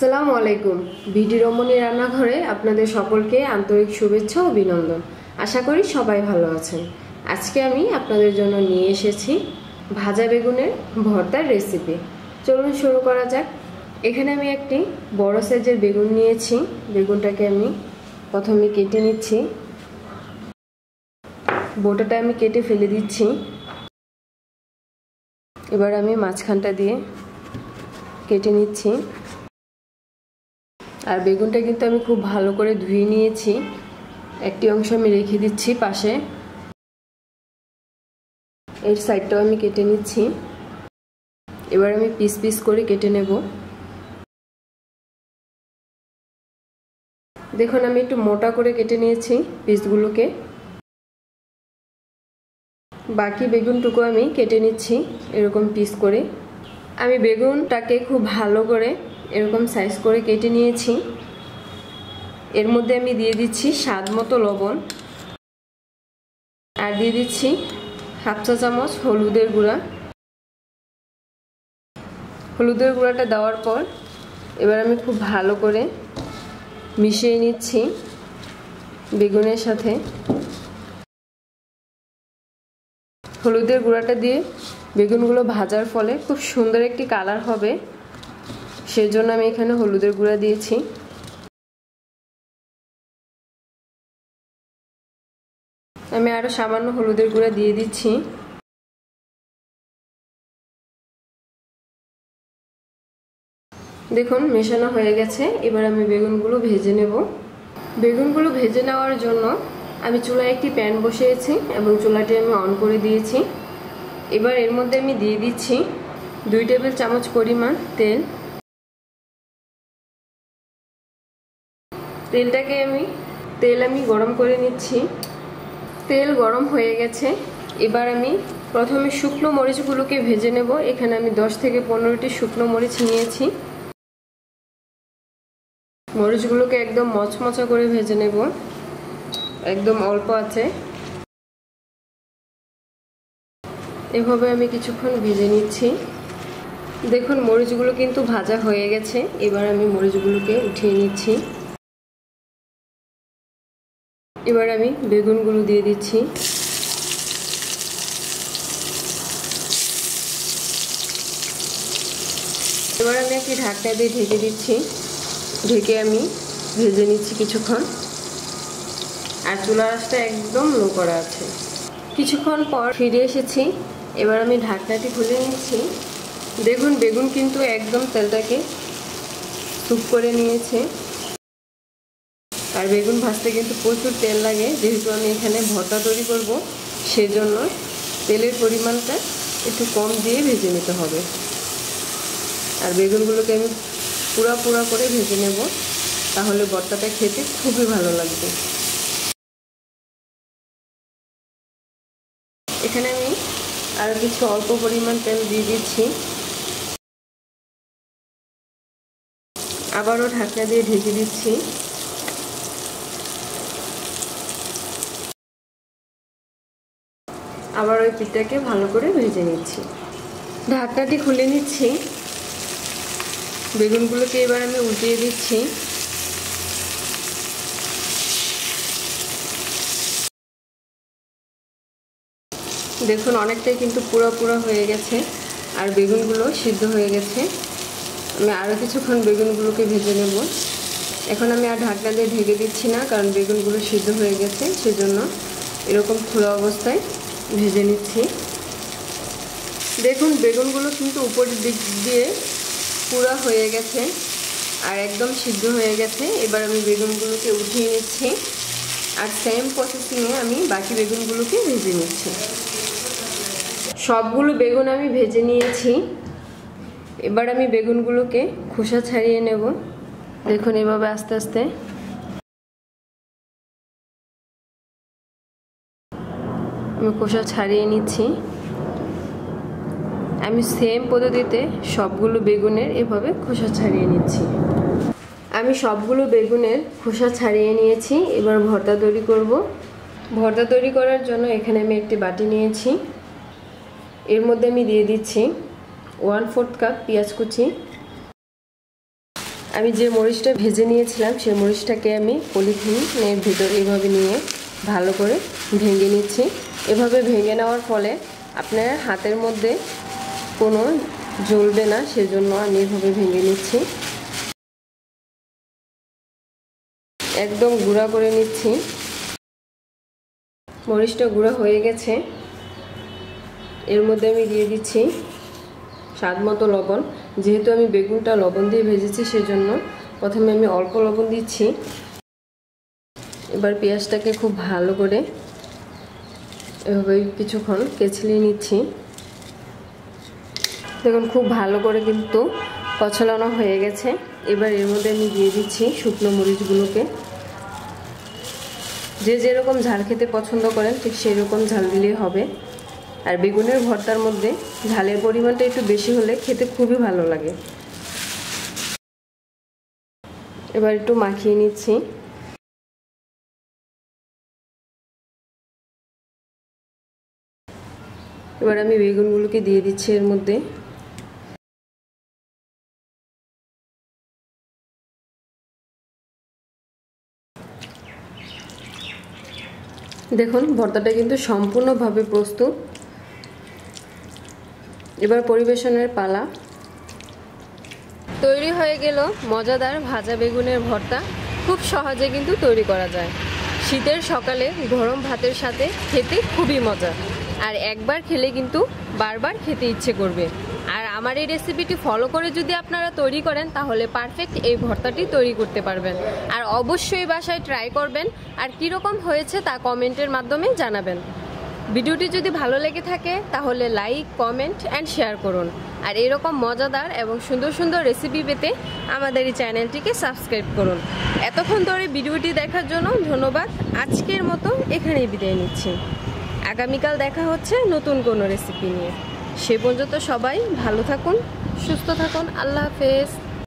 আসসালামু আলাইকুম। ভিডি রমণী রান্নাঘরে আপনাদের সকলকে আন্তরিক শুভেচ্ছা ও অভিনন্দন। আশা করি সবাই ভালো আছেন। আজকে আমি আপনাদের জন্য নিয়ে এসেছি ভাজা বেগুনের ভর্তার রেসিপি। চলুন শুরু করা যাক। এখানে আমি একটি বড় সাইজের বেগুন নিয়েছি। বেগুনটাকে আমি প্রথমে কেটে নিচ্ছি। বোটাটা আমি কেটে ফেলে দিচ্ছি। এবার আমি মাঝখানটা দিয়ে কেটে নিচ্ছি। আর বেগুনটা কিন্তু আমি খুব ভালো করে ধুয়ে নিয়েছি। একটি অংশ আমি রেখে দিচ্ছি পাশে। এর সাইডটাও আমি কেটে নিচ্ছি। এবার আমি পিস পিস করে কেটে নেব। দেখুন, আমি একটু মোটা করে কেটে নিয়েছি পিসগুলোকে। বাকি বেগুনটুকু আমি কেটে নিচ্ছি এরকম পিস করে। আমি বেগুনটাকে খুব ভালো করে এরকম সাইজ করে কেটে নিয়েছি। এর মধ্যে আমি দিয়ে দিচ্ছি স্বাদ মতো লবণ। আর দিয়ে দিচ্ছি হাফ চা চামচ হলুদের গুঁড়া। হলুদের গুঁড়াটা দেওয়ার পর এবার আমি খুব ভালো করে মিশিয়ে নিচ্ছি বেগুনের সাথে। হলুদের গুঁড়াটা দিয়ে বেগুনগুলো ভাজার ফলে খুব সুন্দর একটি কালার হবে। সেজন্য আমি এখানে হলুদের গুঁড়া দিয়েছি। আমি আরও সামান্য হলুদের গুঁড়া দিয়ে দিচ্ছি। দেখুন, মেশানো হয়ে গেছে। এবার আমি বেগুনগুলো ভেজে নেব। বেগুনগুলো ভেজে নেওয়ার জন্য আমি চুলায় একটি প্যান বসিয়েছি এবং চুলাটি আমি অন করে দিয়েছি। এবার এর মধ্যে আমি দিয়ে দিচ্ছি দুই টেবিল চামচ পরিমাণ তেল। তেলটাকে আমি, তেল আমি গরম করে নিচ্ছি। তেল গরম হয়ে গেছে। এবার আমি প্রথমে শুকনো মরিচগুলোকে ভেজে নেব। এখানে আমি দশ থেকে পনেরোটি শুকনো মরিচ নিয়েছি। মরিচগুলোকে একদম মচমচা করে ভেজে নেব। একদম অল্প আছে। এভাবে আমি কিছুক্ষণ ভেজে নিচ্ছি। দেখুন, মরিচগুলো কিন্তু ভাজা হয়ে গেছে। এবার আমি মরিচগুলোকে উঠিয়ে নিচ্ছি। এবার আমি বেগুনগুলো দিয়ে দিচ্ছি। এবার আমি একটি ঢাকনা দিয়ে ঢেকে দিচ্ছি। ঢেকে আমি ভেজে নিচ্ছি কিছুক্ষণ। আর চুলা আঁচটা একদম লো করা আছে। কিছুক্ষণ পর ফিরে এসেছি। এবার আমি ঢাকনাটি খুলে নিচ্ছি। দেখুন, বেগুন কিন্তু একদম তেলটাকে সুপ করে নিয়েছে। আর বেগুন ভাজতে কিন্তু প্রচুর তেল লাগে। যেহেতু আমি এখানে ভর্তা তৈরি করব, সেজন্য তেলের পরিমাণটা একটু কম দিয়ে ভেজে নিতে হবে। আর বেগুনগুলোকে আমি পুরা পুরা করে ভেজে নেব, তাহলে ভর্তাটা খেতে খুবই ভালো লাগবে। এখানে আমি আরও কিছু অল্প পরিমাণ তেল দিয়ে দিচ্ছি। আবারও ঢাকনা দিয়ে ঢেকে দিচ্ছি আবার ওই পিঠটাকে ভালো করে ভেজে নিচ্ছি। ঢাকনাটি খুলে নিচ্ছি। বেগুনগুলোকে এবার আমি উঠিয়ে দিচ্ছি। দেখুন, অনেকটাই কিন্তু পুরো পুরো হয়ে গেছে আর বেগুনগুলো সিদ্ধ হয়ে গেছে। আমি আরও কিছুক্ষণ বেগুনগুলোকে ভেজে নেব। এখন আমি আর ঢাকনা দিয়ে ঢেকে দিচ্ছি না, কারণ বেগুনগুলো সিদ্ধ হয়ে গেছে, সেজন্য এরকম খোলা অবস্থায় ভেজে নিচ্ছি। দেখুন, বেগুনগুলো কিন্তু উপরের দিক দিয়ে পুরা হয়ে গেছে আর একদম সিদ্ধ হয়ে গেছে। এবার আমি বেগুনগুলোকে উঠিয়ে নিচ্ছি আর সেম প্রসেসিংয়ে আমি বাকি বেগুনগুলোকে ভেজে নিচ্ছি। সবগুলো বেগুন আমি ভেজে নিয়েছি। এবার আমি বেগুনগুলোকে খোসা ছাড়িয়ে নেব। দেখুন, এভাবে আস্তে আস্তে আমি খোসা ছাড়িয়ে নিচ্ছি। আমি সেম পদ্ধতিতে সবগুলো বেগুনের এভাবে খোসা ছাড়িয়ে নিচ্ছি। আমি সবগুলো বেগুনের খোসা ছাড়িয়ে নিয়েছি, এবার ভর্তা তৈরি করব। ভর্তা তৈরি করার জন্য এখানে আমি একটি বাটি নিয়েছি। এর মধ্যে আমি দিয়ে দিচ্ছি ওয়ান ফোর্থ কাপ পেঁয়াজ কুচি। আমি যে মরিচটা ভেজে নিয়েছিলাম সেই মরিচটাকে আমি পলিথিনের ভিতর এভাবে নিয়ে ভালো করে ভেঙে নিচ্ছি। এভাবে ভেঙে নেওয়ার ফলে আপনার হাতের মধ্যে কোনো জ্বলবে না, সেজন্য আমি এভাবে ভেঙে নিচ্ছি। একদম গুঁড়া করে নিচ্ছি। মরিচটা গুঁড়া হয়ে গেছে। এর মধ্যে আমি দিয়ে দিচ্ছি স্বাদ মতো লবণ। যেহেতু আমি বেগুনটা লবণ দিয়ে ভেজেছি, সেজন্য প্রথমে আমি অল্প লবণ দিচ্ছি। এবার পেঁয়াজটাকে খুব ভালো করে এভাবে কিছুক্ষণ কেচলিয়ে নিচ্ছি। দেখুন, খুব ভালো করে কিন্তু কচলানো হয়ে গেছে। এবার এর মধ্যে আমি দিয়ে দিচ্ছি শুকনো মরিচগুলোকে। যে যেরকম ঝাল খেতে পছন্দ করেন, ঠিক সেই রকম ঝাল দিলেই হবে। আর বেগুনের ভর্তার মধ্যে ঝালের পরিমাণটা একটু বেশি হলে খেতে খুবই ভালো লাগে। এবার একটু মাখিয়ে নিচ্ছি। এবার আমি বেগুনগুলোকে দিয়ে দিচ্ছি এর মধ্যে। দেখুন, ভর্তাটা কিন্তু সম্পূর্ণভাবে প্রস্তুত। এবার পরিবেশনের পালা। তৈরি হয়ে গেল মজাদার ভাজা বেগুনের ভর্তা। খুব সহজে কিন্তু তৈরি করা যায়। শীতের সকালে গরম ভাতের সাথে খেতে খুবই মজা আর একবার খেলে কিন্তু বারবার খেতে ইচ্ছে করবে। আর আমার এই রেসিপিটি ফলো করে যদি আপনারা তৈরি করেন, তাহলে পারফেক্ট এই ভর্তাটি তৈরি করতে পারবেন। আর অবশ্যই বাসায় ট্রাই করবেন। আর কীরকম হয়েছে তা কমেন্টের মাধ্যমে জানাবেন। ভিডিওটি যদি ভালো লেগে থাকে, তাহলে লাইক কমেন্ট অ্যান্ড শেয়ার করুন। আর এরকম মজাদার এবং সুন্দর সুন্দর রেসিপি পেতে আমাদের এই চ্যানেলটিকে সাবস্ক্রাইব করুন। এতক্ষণ ধরে ভিডিওটি দেখার জন্য ধন্যবাদ। আজকের মতো এখানেই বিদায় নিচ্ছি। আগামীকাল দেখা হচ্ছে নতুন কোনো রেসিপি নিয়ে। সে পর্যন্ত সবাই ভালো থাকুন, সুস্থ থাকুন। আল্লাহ হাফেজ।